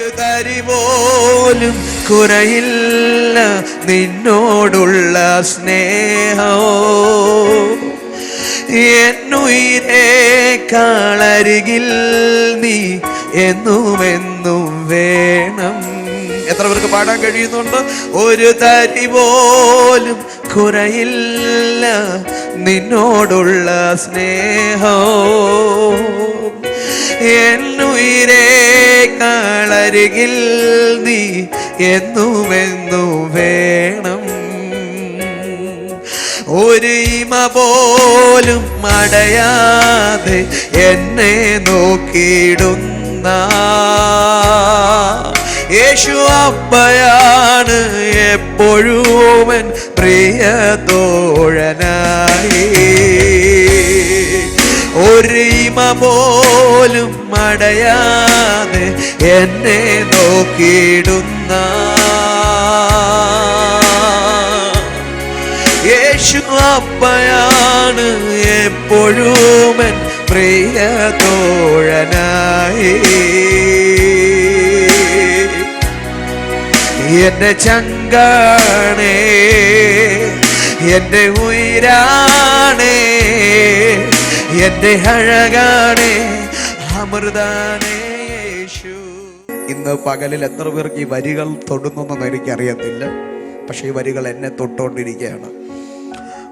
ഒരു തരി പോലും കുറയില്ല നിന്നോടുള്ള സ്നേഹോ എന്നുയിരേ കാളരികിൽ നീ എന്നുമെന്നും വേണം. എത്ര പേർക്ക് പാടാൻ കഴിയുന്നുണ്ട്? ഒരു തരി പോലും കുറയില്ല നിന്നോടുള്ള സ്നേഹോ എന്നുയിരേ കളരുകിൽ നീ എന്നുമെന്നു വേണം. ഒരു ഇമ പോലും മടയാതെ എന്നെ നോക്കിയിടുന്ന യേശു അപ്പയാണ് എപ്പോഴും എൻ പോലും മടയാതെ എന്നെ നോക്കിയിടുന്ന യേശു അപ്പയാണ് എപ്പോഴും എൻ പ്രിയ തോഴനായി. എന്റെ ചങ്കാണേ എന്റെ ഉയരാണേ എന്റെ അഴകാണേ അമൃതാനേ ഇന്ന് പകലിൽ എത്ര പേർക്ക് ഈ വരികൾ തൊടുന്നൊന്നും എനിക്കറിയത്തില്ല. പക്ഷേ ഈ വരികൾ എന്നെ തൊട്ടുകൊണ്ടിരിക്കുകയാണ്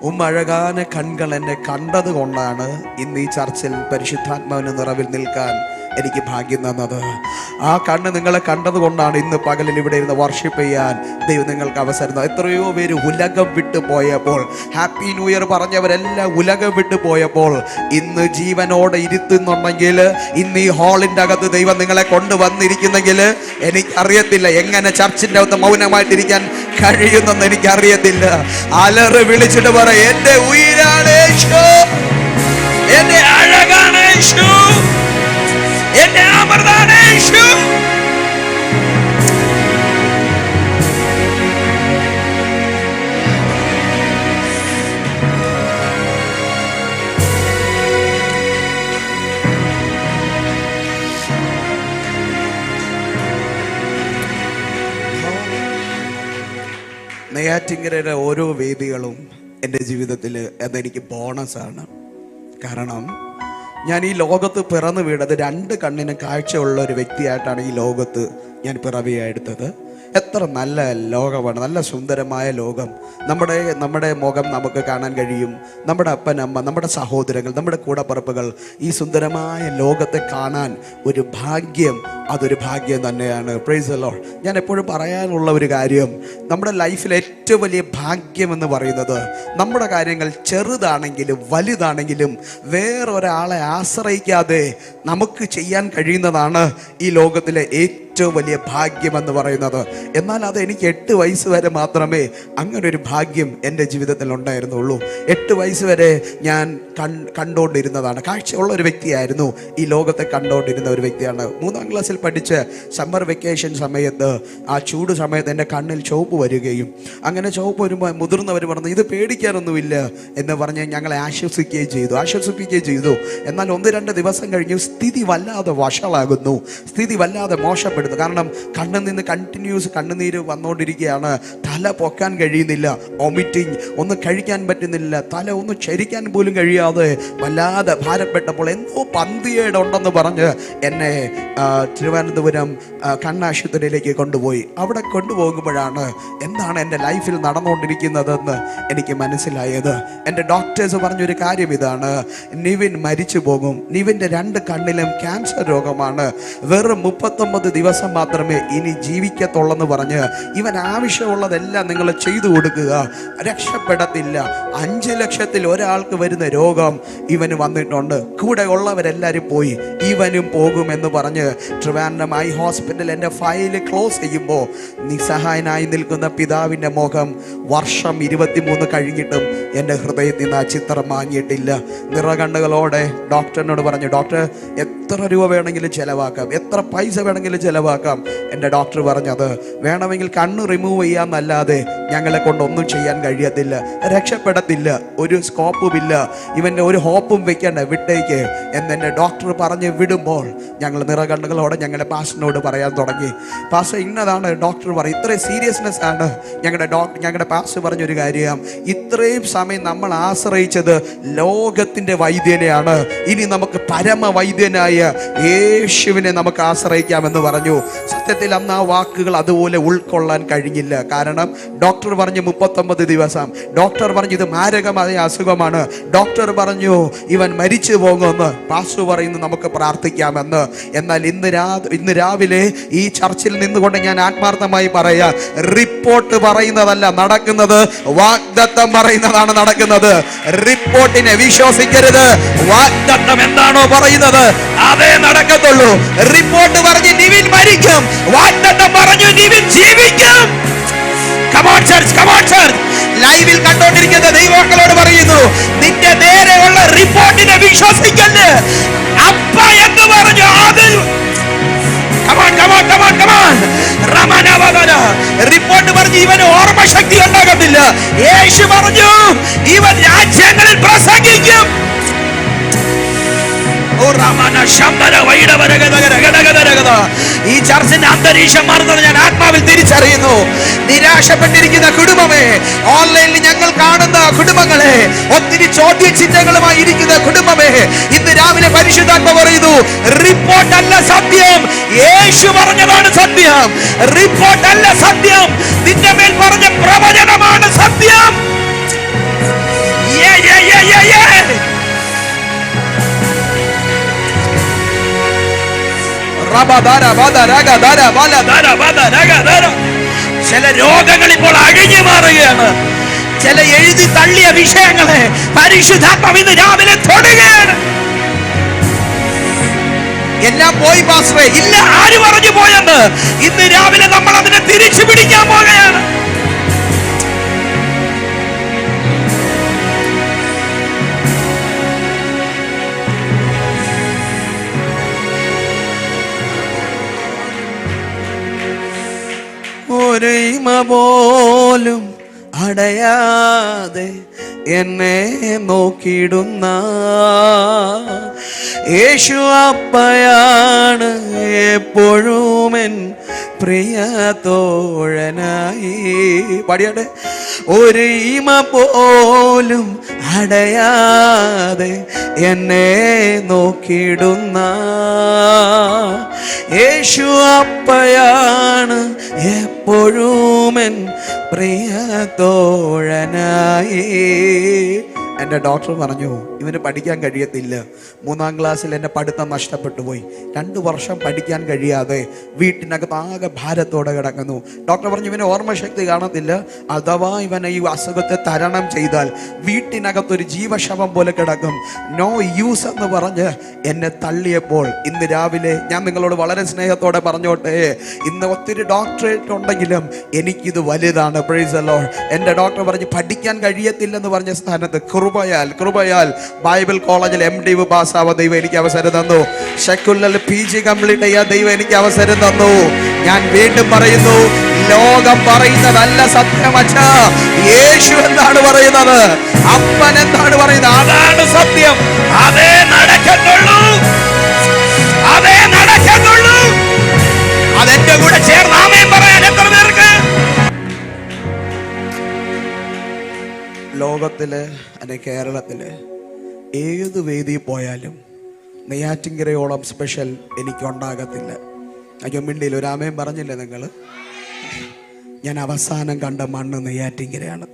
ഉമ്മഴകാന കൺകൾ എന്നെ കണ്ടത് കൊണ്ടാണ് ഇന്ന് ഈ ചർച്ചിൽ പരിശുദ്ധാത്മാവിന് നിറവിൽ നിൽക്കാൻ എനിക്ക് ഭാഗ്യം തന്നത്. ആ കണ്ണ് നിങ്ങളെ കണ്ടതുകൊണ്ടാണ് ഇന്ന് പകലിൽ ഇവിടെ ഇരുന്ന് വർഷിപ്പ് ചെയ്യാൻ ദൈവം നിങ്ങൾക്ക് അവസരം എത്രയോ പേര് ഉലകം വിട്ടു പോയപ്പോൾ ഹാപ്പി ന്യൂ ഇയർ പറഞ്ഞവരെല്ലാം ഉലകം വിട്ടു പോയപ്പോൾ ഇന്ന് ജീവനോടെ ഇരുത്തുന്നുണ്ടെങ്കിൽ ഇന്ന് ഈ ഹാളിന്റെ അകത്ത് ദൈവം നിങ്ങളെ കൊണ്ടുവന്നിരിക്കുന്നെങ്കിൽ എനിക്കറിയത്തില്ല എങ്ങനെ ചർച്ചിന്റെ അകത്ത് മൗനമായിട്ടിരിക്കാൻ കഴിയുന്നെന്ന് എനിക്കറിയത്തില്ല. അലറ് വിളിച്ചിട്ട് പറ എന്റെ ഉയരാണ് എന്റെ അഴകാണ് യേശു. യേശു നെയ്യാറ്റിങ്കരയുടെ ഓരോ വേദികളും എന്റെ ജീവിതത്തിൽ അതെനിക്ക് ബോണസാണ് കാരണം ഞാൻ ഈ ലോകത്ത് പിറന്നു വീണത് രണ്ട് കണ്ണിന് കാഴ്ചയുള്ള ഒരു വ്യക്തിയായിട്ടാണ് ഈ ലോകത്ത് ഞാൻ പിറവിയെടുത്തത് എത്ര നല്ല ലോകമാണ് നല്ല സുന്ദരമായ ലോകം. നമ്മുടെ നമ്മുടെ മുഖം നമുക്ക് കാണാൻ കഴിയും. നമ്മുടെ അപ്പനമ്മ നമ്മുടെ സഹോദരങ്ങൾ നമ്മുടെ കൂടപ്പറപ്പുകൾ ഈ സുന്ദരമായ ലോകത്തെ കാണാൻ ഒരു ഭാഗ്യം അതൊരു ഭാഗ്യം തന്നെയാണ്. പ്രൈസ് അല്ലോ ഞാൻ എപ്പോഴും പറയാനുള്ള ഒരു കാര്യം നമ്മുടെ ലൈഫിലെ ഏറ്റവും വലിയ ഭാഗ്യം എന്ന് പറയുന്നത് നമ്മുടെ കാര്യങ്ങൾ ചെറുതാണെങ്കിലും വലുതാണെങ്കിലും വേറൊരാളെ ആശ്രയിക്കാതെ നമുക്ക് ചെയ്യാൻ കഴിയുന്നതാണ് ഈ ലോകത്തിലെ ഏറ്റവും വലിയ ഭാഗ്യം എന്ന് പറയുന്നത്. എന്നാൽ അത് എനിക്ക് എട്ട് വയസ്സ് വരെ മാത്രമേ അങ്ങനെ ഒരു ഭാഗ്യം എന്റെ ജീവിതത്തിൽ ഉണ്ടായിരുന്നുള്ളൂ. എട്ട് വയസ്സ് വരെ ഞാൻ കണ്ടുകൊണ്ടിരുന്നതാണ്. കാഴ്ചയുള്ള ഒരു വ്യക്തിയായിരുന്നു. ഈ ലോകത്തെ കണ്ടുകൊണ്ടിരുന്ന ഒരു വ്യക്തിയാണ്. മൂന്നാം ക്ലാസ്സിൽ പഠിച്ച് സമ്മർ വെക്കേഷൻ സമയത്ത് ആ ചൂട് സമയത്ത് എന്റെ കണ്ണിൽ ചുവപ്പ് വരികയും അങ്ങനെ ചുവപ്പ് വരുമ്പോൾ മുതിർന്നവർ പറഞ്ഞു ഇത് പേടിക്കാനൊന്നുമില്ല എന്ന് പറഞ്ഞ് ഞങ്ങളെ ആശ്വസിക്കുകയും ചെയ്തു. ആശ്വസിപ്പിക്കുകയും ചെയ്തു. എന്നാൽ ഒന്ന് രണ്ട് ദിവസം കഴിഞ്ഞു സ്ഥിതി വല്ലാതെ വഷളാകുന്നു. സ്ഥിതി വല്ലാതെ മോശപ്പെടുന്നു. കാരണം കണ്ണിൽ നിന്ന് കണ്ടിന്യൂസ് കണ്ണുനീര് വന്നുകൊണ്ടിരിക്കുകയാണ്. തല പൊക്കാൻ കഴിയുന്നില്ല. ഒമിറ്റിങ് ഒന്ന് കഴിക്കാൻ പറ്റുന്നില്ല. തല ഒന്ന് ചരിക്കാൻ പോലും കഴിയാതെ വല്ലാതെ ഭാരപ്പെട്ടപ്പോൾ എന്തോ പന്തിയേട് ഉണ്ടെന്ന് പറഞ്ഞ് എന്നെ തിരുവനന്തപുരം കണ്ണാശുപത്രിയിലേക്ക് കൊണ്ടുപോയി. അവിടെ കൊണ്ടുപോകുമ്പോഴാണ് എന്താണ് എന്റെ ലൈഫിൽ നടന്നുകൊണ്ടിരിക്കുന്നതെന്ന് എനിക്ക് മനസ്സിലായത്. എന്റെ ഡോക്ടേഴ്സ് പറഞ്ഞൊരു കാര്യം ഇതാണ്. നിവിൻ മരിച്ചു പോകും. നിവിന്റെ രണ്ട് കണ്ണിലും ക്യാൻസർ രോഗമാണ്. വെറും മുപ്പത്തൊമ്പത് ദിവസം മാത്രമേ ഇനി ജീവിക്കത്തുള്ളെന്ന് പറഞ്ഞ് ഇവൻ ആവശ്യമുള്ളതെല്ലാം നിങ്ങൾ ചെയ്തു കൊടുക്കുക. രക്ഷപ്പെടത്തില്ല. അഞ്ച് ലക്ഷത്തിൽ ഒരാൾക്ക് വരുന്ന രോഗം ഇവന് വന്നിട്ടുണ്ട്. കൂടെ ഉള്ളവരെല്ലാവരും പോയി ഇവനും പോകുമെന്ന് പറഞ്ഞ് ട്രിവാൻഡം ഐ ഹോസ്പിറ്റൽ എന്റെ ഫയൽ ക്ലോസ് ചെയ്യുമ്പോൾ നിസ്സഹായനായി നിൽക്കുന്ന പിതാവിന്റെ മുഖം വർഷം ഇരുപത്തിമൂന്ന് കഴിഞ്ഞിട്ടും എന്റെ ഹൃദയത്തിൽ നിന്ന് ആ ചിത്രം വാങ്ങിയിട്ടില്ല നിറകണ്ണുകളോടെ ഡോക്ടറിനോട് പറഞ്ഞു ഡോക്ടർ എത്ര രൂപ വേണമെങ്കിലും ചിലവാക്കാം? എത്ര പൈസ വേണമെങ്കിലും ചിലവാക്കാം? എന്റെ ഡോക്ടർ പറഞ്ഞത് വേണമെങ്കിൽ കണ്ണ് റിമൂവ് ചെയ്യാന്നല്ലാതെ ഞങ്ങളെ കൊണ്ട് ഒന്നും ചെയ്യാൻ കഴിയത്തില്ല രക്ഷപ്പെടത്തില്ല ഒരു സ്കോപ്പുമില്ല ഇവന്റെ ഒരു ഹോപ്പും വെക്കണ്ട വിട്ടേക്ക്. എന്നെ ഡോക്ടർ പറഞ്ഞ് വിടുമ്പോൾ ഞങ്ങൾ നിറകണ്ണുകളോടെ ഞങ്ങളുടെ പാസ്റ്ററിനോട് പറയാൻ തുടങ്ങി. പാസ്റ്റർ ഇന്നതാണ് ഡോക്ടർ പറയും ഇത്രയും സീരിയസ്നെസ് ആണ് ഞങ്ങളുടെ ഡോക്ടർ ഞങ്ങളുടെ പാസ്റ്റർ പറഞ്ഞൊരു കാര്യം. ഇത്രയും സമയം നമ്മൾ ആശ്രയിച്ചത് ലോകത്തിന്റെ വൈദ്യനെയാണ്. ഇനി നമുക്ക് പരമ വൈദ്യനായ യേശുവിനെ നമുക്ക് ആശ്രയിക്കാമെന്ന് പറഞ്ഞു. സത്യത്തിൽ അന്ന് ആ വാക്കുകൾ അതുപോലെ ഉൾക്കൊള്ളാൻ കഴിഞ്ഞില്ല. കാരണം ഡോക്ടർ പറഞ്ഞു മുപ്പത്തൊമ്പത് ദിവസം. ഡോക്ടർ പറഞ്ഞു ഇത് മാരകമായ അസുഖമാണ്. ഡോക്ടർ പറഞ്ഞു ഇവൻ മരിച്ചു പോകുമെന്ന് പാസ്റ്റർ പറയുന്നു നമുക്ക് പ്രാർത്ഥിക്കാമെന്ന്. എന്നാൽ ഇന്ന് രാ ഇന്ന് രാവിലെ ഈ ചർച്ചിൽ നിന്നുകൊണ്ട് ഞാൻ ആത്മാർത്ഥമായി പറയാ റിപ്പോർട്ട് പറയുന്നതല്ല നടക്കുന്നത് വാഗ്ദത്തം പറയുന്നതാണ് നടക്കുന്നത്. റിപ്പോർട്ടിനെ വിശ്വസിക്കരുത്. വാഗ്ദത്തം എന്താണോ പറയുന്നത് അതേ നടക്കത്തുള്ളൂ. റിപ്പോർട്ട് പറഞ്ഞ് നിവിൻ മരിക്കും. വാഗ്ദത്തം പറഞ്ഞു നിവിൻ ജീവിക്കും. കമോൺ ചർച്ച് ലൈവിൽ കണ്ടോണ്ടിരിക്കുന്ന ദൈവങ്ങളോട് പറയുന്നു നിന്റെ നേരെയുള്ള റിപ്പോർട്ടിനെ വിശ്വസിക്കല്ല? അപ്പ എന്ന് പറഞ്ഞു അത്. Come on come on come on come on റമനവദന. Report പറഞ്ഞു ഇവന് ഓർമ്മശക്തി ഉണ്ടാകത്തില്ല. യേശു പറഞ്ഞു ഇവൻ രാജ്യങ്ങളിൽ പ്രസംഗിക്കും. ഈ ചർച്ചിന്റെ അന്തരീക്ഷം മാറുന്നത് ഞാൻ ആത്മാവിൽ തിരിച്ചറിയുന്നു. നിരാശപ്പെട്ടിരിക്കുന്ന കുടുംബമേ ഓൺലൈനിൽ ഞങ്ങൾ കാണുന്ന കുടുംബങ്ങളെ ഒത്തിരി ചോദ്യചിഹ്നങ്ങളുമായി ഇരിക്കുന്ന കുടുംബമേ ഇന്ന് രാവിലെ പരിശുദ്ധാത്മ പറയുന്നു റിപ്പോർട്ട് അല്ല സത്യം. യേശു പറഞ്ഞതാണ് സത്യം. റിപ്പോർട്ട് അല്ല സത്യം. നിന്റെ മേൽ പറഞ്ഞ പ്രവചനമാണ് സത്യം. ചില രോഗങ്ങൾ ഇപ്പോൾ അഴിഞ്ഞു മാറുകയാണ്. ചില എഴുതി തള്ളിയ വിഷയങ്ങളെ പരിശുദ്ധാത്മാവ് ഇന്ന് രാവിലെ തൊടുകയാണ്. എല്ലാം പോയി പാസ്റ്ററെ. ഇല്ല ആര് പറഞ്ഞു പോയെന്ന്? ഇന്ന് രാവിലെ നമ്മൾ അതിനെ തിരിച്ചു പിടിക്കാൻ പോകുകയാണ് ഒരൈമ പോലും അടയാതെ എന്നെ നോക്കിയിടുന്ന യേശു അപ്പയാണ് എപ്പോഴും എൻ പ്രിയ തോഴനായി. പാടിയാട്ടെ. ഒരു ഇമ പോലും അടയാതെ എന്നെ നോക്കിയിടുന്ന യേശു അപ്പയാണ് എപ്പോഴും പ്രിയ തോഴനായി. എന്റെ ഡോക്ടർ പറഞ്ഞു ഇവന് പഠിക്കാൻ കഴിയത്തില്ല. മൂന്നാം ക്ലാസ്സിൽ എന്റെ പഠിത്തം നഷ്ടപ്പെട്ടു പോയി രണ്ട് വർഷം പഠിക്കാൻ കഴിയാതെ വീട്ടിനകത്ത് ആകെ ഭാരത്തോടെ കിടക്കുന്നു. ഡോക്ടർ പറഞ്ഞു ഇവന് ഓർമ്മശക്തി കാണത്തില്ല. അഥവാ ഇവനെ ഈ അസുഖത്തെ തരണം ചെയ്താൽ വീട്ടിനകത്തൊരു ജീവശവം പോലെ കിടക്കും. നോ യൂസ് എന്ന് പറഞ്ഞ് എന്നെ തള്ളിയപ്പോൾ ഇന്ന് രാവിലെ ഞാൻ നിങ്ങളോട് വളരെ സ്നേഹത്തോടെ പറഞ്ഞോട്ടെ. ഇന്ന് ഒത്തിരി ഡോക്ടറേറ്റ് ഉണ്ടെങ്കിലും എനിക്കിത് വലുതാണ്. പ്രൈസ് അല്ലോ എന്റെ ഡോക്ടർ പറഞ്ഞ് പഠിക്കാൻ കഴിയത്തില്ലെന്ന് പറഞ്ഞ സ്ഥാനത്ത് കൃപയാൽ കൃപയാൽ ബൈബിൾ കോളേജിൽ എം ഡി വിഭാസാവ ദൈവം എനിക്ക് അവസരം തന്നു. സെക്കുലർ പി ജി കംപ്ലീറ്റ് ചെയ്യാൻ ദൈവം എനിക്ക് അവസരം തന്നു. ഞാൻ വീണ്ടും പറയുന്നു ലോകം പറയുന്നതല്ല സത്യമച്ച യേശു എന്താണ് പറയുന്നത്. അപ്പൻ എന്താണ് പറയുന്നത്. അതാണ് സത്യം. അതേ നടക്കത്തുള്ളൂ. ലോകത്തിൽ അല്ലെ കേരളത്തിൽ ഏത് വേദി പോയാലും നെയ്യാറ്റിങ്കരയോളം സ്പെഷ്യൽ എനിക്ക് ഉണ്ടാകത്തില്ല അയ്യോ മിണ്ടിയിൽ ഒരാമയും പറഞ്ഞില്ലേ നിങ്ങൾ ഞാൻ അവസാനം കണ്ട മണ്ണ് നെയ്യാറ്റിങ്കരയാണ്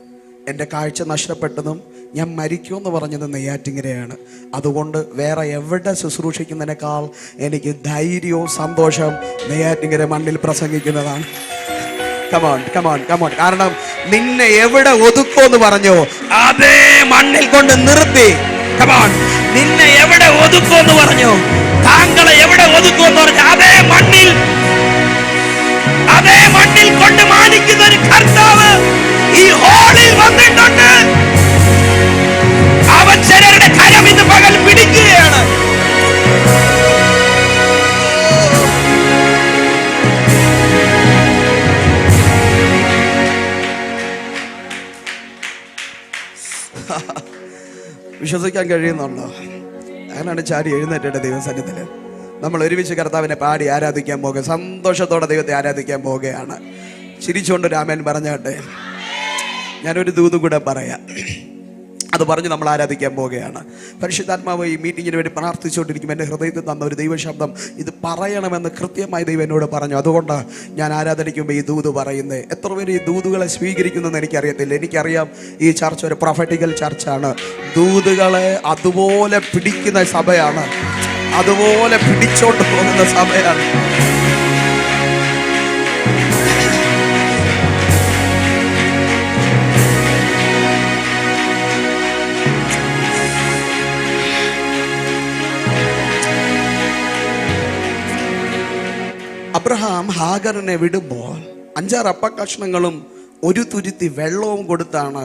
എന്റെ കാഴ്ച നഷ്ടപ്പെട്ടതും ഞാൻ മരിക്കുമെന്ന് പറഞ്ഞത് നെയ്യാറ്റിങ്കരയാണ് അതുകൊണ്ട് വേറെ എവിടെ ശുശ്രൂഷിക്കുന്നതിനേക്കാൾ എനിക്ക് ധൈര്യവും സന്തോഷം നെയ്യാറ്റിങ്കര മണ്ണിൽ പ്രസംഗിക്കുന്നതാണ്. കമോൺ കമോൺ കമോൺ കാരണം നിന്നെ എവിടെ ഒതുക്കുമെന്ന് പറഞ്ഞു. അതേ മണ്ണിൽ കൊണ്ട് നിർത്തി. നിന്നെ എവിടെ ഒതുക്കുമെന്ന് പറഞ്ഞു. താങ്കളെ എവിടെ ഒതുക്കുമെന്ന് പറഞ്ഞു. അതേ മണ്ണിൽ. അതേ മണ്ണിൽ കൊണ്ട് മാനിക്കുന്ന ഒരു കർത്താവ് ഈ ഹോളിൽ വന്നിട്ടുണ്ട്. അവൻ ചിലരുടെ കരം ഇന്ന് പകൽ പിടിക്കുകയാണ്. വിശ്വസിക്കാൻ കഴിയുന്നുണ്ടോ? അങ്ങനെയാണ് ചാടി എഴുന്നേറ്റേണ്ട ദൈവസന്നിധിയിൽ. നമ്മൾ ഒരുമിച്ച് കർത്താവിനെ പാടി ആരാധിക്കാൻ പോകുക സന്തോഷത്തോടെ ദൈവത്തെ ആരാധിക്കാൻ പോവുകയാണ് ചിരിച്ചുകൊണ്ട് രാമേൻ പറഞ്ഞാട്ടെ? ഞാനൊരു ദൂതും കൂടെ പറയാം. അത് പറഞ്ഞ് നമ്മൾ ആരാധിക്കാൻ പോവുകയാണ്. പരിശുദ്ധാത്മാവ് ഈ മീറ്റിങ്ങിന് വേണ്ടി പ്രാർത്ഥിച്ചുകൊണ്ടിരിക്കുമ്പോൾ എന്റെ ഹൃദയത്തിൽ തന്ന ഒരു ദൈവശബ്ദം ഇത് പറയണമെന്ന് കൃത്യമായി ദൈവം എന്നോട് പറഞ്ഞു. അതുകൊണ്ട് ഞാൻ ആരാധനയ്ക്കുമ്പോൾ ഈ ദൂത് പറയുന്നത് എത്ര പേര് ഈ ദൂതുകളെ സ്വീകരിക്കുന്നെന്ന് എനിക്കറിയത്തില്ല. എനിക്കറിയാം ഈ ചർച്ച ഒരു പ്രൊഫറ്റിക്കൽ ചർച്ചാണ്. ദൂതുകളെ അതുപോലെ പിടിക്കുന്ന സഭയാണ്. അതുപോലെ പിടിച്ചോണ്ട് പോകുന്ന സഭയാണ്. അബ്രഹാം ഹാഗറിനെ വിടുമ്പോൾ അഞ്ചാറ് അപ്പക്കഷ്ണങ്ങളും ഒരു തുരുത്തി വെള്ളവും കൊടുത്താണ്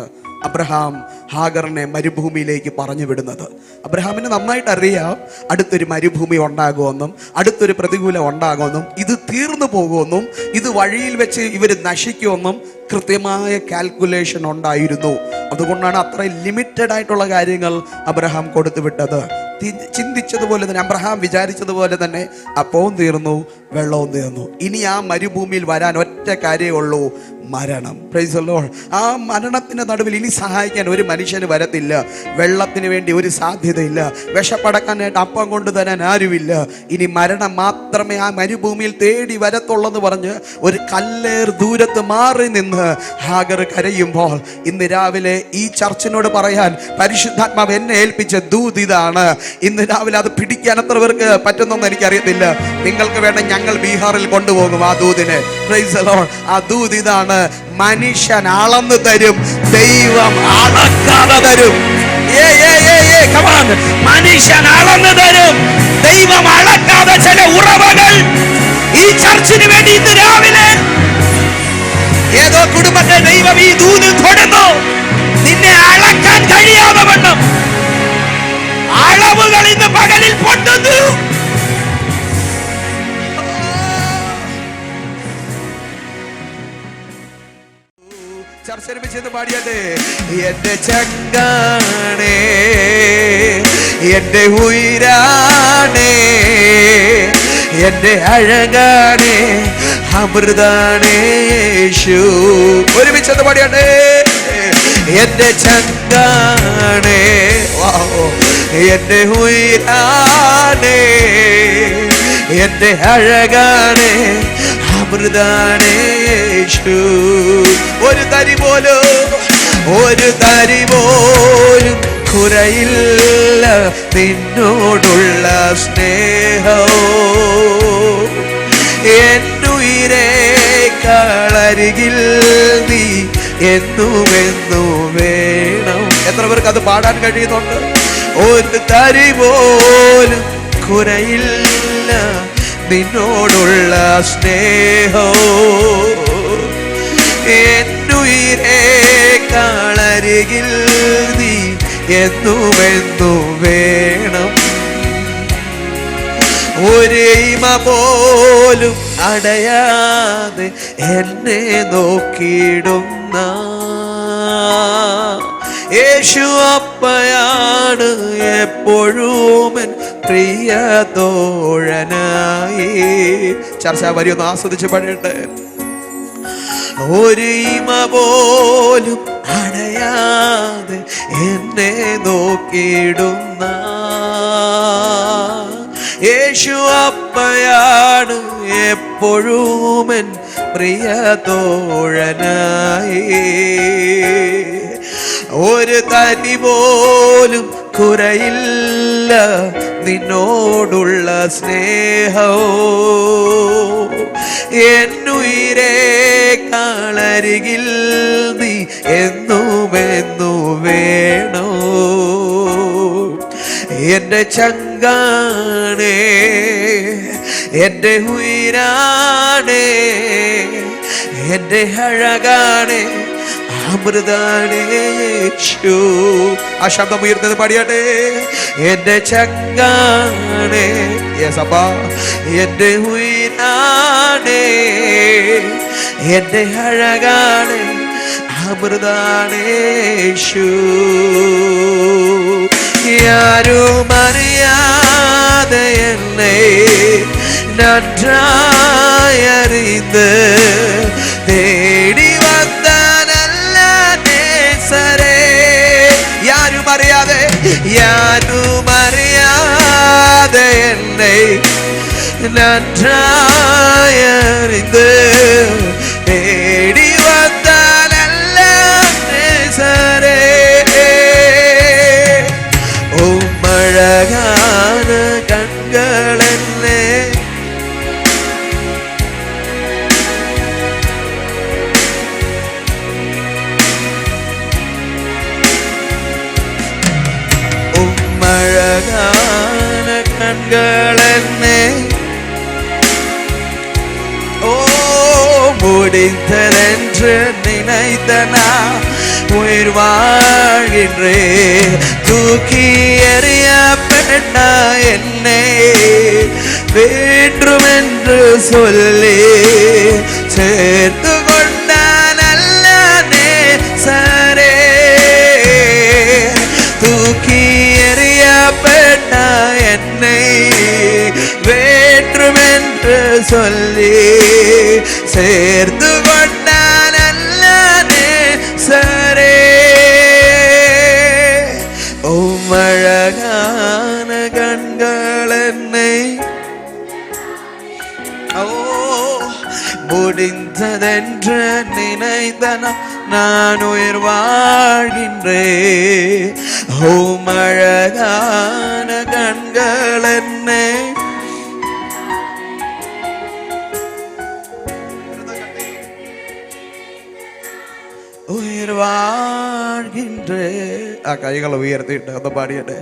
അബ്രഹാം ഹാഗറിനെ മരുഭൂമിയിലേക്ക് പറഞ്ഞു വിടുന്നത്. അബ്രഹാമിന് നന്നായിട്ട് അറിയാം അടുത്തൊരു മരുഭൂമി ഉണ്ടാകുമെന്നും അടുത്തൊരു പ്രതികൂലം ഉണ്ടാകുമെന്നും ഇത് തീർന്നു പോകുമെന്നും ഇത് വഴിയിൽ വെച്ച് ഇവർ നശിക്കുമെന്നും കൃത്യമായ കാൽക്കുലേഷൻ ഉണ്ടായിരുന്നു. അതുകൊണ്ടാണ് അത്ര ലിമിറ്റഡ് ആയിട്ടുള്ള കാര്യങ്ങൾ അബ്രഹാം കൊടുത്തു വിട്ടത് ചിന്തിച്ചതുപോലെ തന്നെ അബ്രഹാം വിചാരിച്ചതുപോലെ തന്നെ അപ്പവും തീർന്നു വെള്ളവും തീർന്നു. ഇനി ആ മരുഭൂമിയിൽ വരാൻ ഒറ്റ കാര്യമേ ഉള്ളൂ. മരണം. പ്രൈസ് ആ മരണത്തിന്റെ നടുവിൽ ഇനി സഹായിക്കാൻ ഒരു മനുഷ്യന് വരത്തില്ല. വെള്ളത്തിന് വേണ്ടി ഒരു സാധ്യതയില്ല. വിഷപ്പടക്കാനായിട്ട് അപ്പം കൊണ്ടുതരാൻ ആരുമില്ല. ഇനി മരണം മാത്രമേ ആ മരുഭൂമിയിൽ തേടി വരത്തുള്ളെന്ന് പറഞ്ഞ് ഒരു കല്ലേർ ദൂരത്ത് മാറി നിന്ന് ഹാഗർ കരയുമ്പോൾ ഇന്ന് രാവിലെ ഈ ചർച്ചിനോട് പറയാൻ പരിശുദ്ധാത്മാവ് എന്നെ ഏൽപ്പിച്ച ദൂത് ഇതാണ്. ഇന്ന് രാവിലെ അത് പിടിക്കാൻ എത്ര പേർക്ക് പറ്റുന്നെന്ന് എനിക്കറിയത്തില്ല. നിങ്ങൾക്ക് വേണ്ട ഞങ്ങൾ ബീഹാറിൽ കൊണ്ടുപോകും ആ ദൂതിനെ. ആ ദൂത് ഇതാണ് മനുഷ്യൻ അളന്നു തരും ദൈവം അളക്കാതെ തരും. മനുഷ്യൻ അളന്നു തരും ദൈവം അളക്കാതെ ചില ഉറവകൾ ഈ ചർച്ചിന് വേണ്ടി ഇന്ന് രാവിലെ ഏതോ കുടുംബത്തെ ദൈവം ഈ ദൂത് തൊടുന്നു. നിന്നെ അളക്കാൻ പാടിയാട്ടെ. എന്റെ ചങ്കാണേ എന്റെ ഉയരാണേ എന്റെ അഴകാണേ അമൃതാണേ യേശു. ഒരുമിച്ചത് പാടിയാട്ടെ. എന്റെ ചങ്കാണേ എന്റെ ഉയരാണേ എന്റെ അഴകാണേ അമൃതാണേ യേശു ഒരു തരി പോലും ഒരു തരി പോലും കുറയില്ല നിന്നോടുള്ള സ്നേഹവും എന്നുയിരേ കളരികിൽ നീ എന്നുമെന്നു വേണം. എത്ര പേർക്ക് അത് പാടാൻ കഴിയുന്നുണ്ട്? ഒരു തരി പോലും കുറയില്ല നിന്നോടുള്ള സ്നേഹവും എന്നുയിരേ കളരികിൽ നീ എന്നുമെന്നു വേണം. ഒരേമ പോലും അടയാതെ എന്നെ നോക്കിയിടുന്ന യേശു അപ്പയാണ് എപ്പോഴും എൻ പ്രിയ തോഴനായി ചർച്ച വരി ഒന്ന് ആസ്വദിച്ച് ഒരീമ പോലും അടയാതെ എന്നെ നോക്കിയിടുന്ന യേശു അപ്പയാണ് എപ്പോഴും എൻ പ്രിയ തോഴനായി. ഒരു തനി പോലും കുറയില്ല നിന്നോടുള്ള സ്നേഹവും എന്നുയിരേ കളരികിൽ നീ എന്നുമെന്നു വേണോ? എന്റെ ചങ്കാണേ എന്റെ ഉയരാണേ എന്റെ അഴകാണേ അമൃതാണേ യേശു ആ ശബ്ദം ഉയർന്നത് പാടിയാട്ടെ എന്റെ ചങ്കാണേ യേസപ്പാ എന്റെ ഉയരാണേ എന്റെ അഴകാണേ അമൃതാണേ യേശു யாரும் அறியாத என்னை நன்றாய் அறிந்து நன்றாய் அறிந்து தேடி வந்த நல்ல நேசரே உம் அழகான கண்கள் என்னே உம் அழகான கண்கள் என்னே முடிந்ததென்று நினைத்தனா? உயிர் வாழ்கின்றே தூக்கி எறிய பெண்ணா என்னை? வேண்டும் என்று சொல்லி சேர்த்து கொண்ட நல்ல நேசரே தூக்கி எறியப்பட்ட என்னை? வேண்டும் என்று சொல்லி சேர்ந்து கொண்டான் அல்லது சரே. உமழகான கண்கள் என்னை ஓ முடிந்ததென்று நினைந்தன நான் உயிர் வாழ்கின்றே ஓமழகான ആ കൈകൾ ഉയർത്തിയിട്ട് അത് പാടിയട്ടെ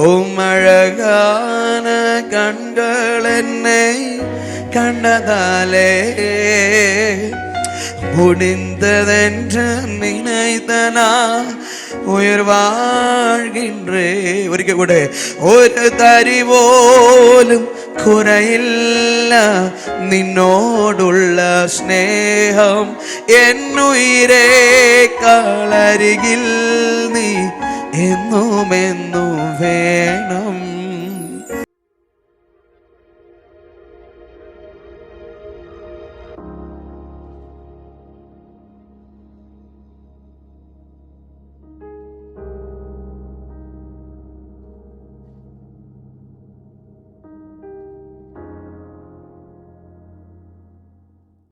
ഓം അഴകാന കൺകൾ എന്നെ കണ്ടതാലേ முடிந்ததென்று நினைத்தனா உயிர் வாழ்கின்றே ഒരിക്കൽ കൂടെ ഒരു തരി പോലും കുറയില്ല നിന്നോടുള്ള സ്നേഹം എന്നുയിരേ കളരികിൽ നീ എന്നും എന്നും വേണം.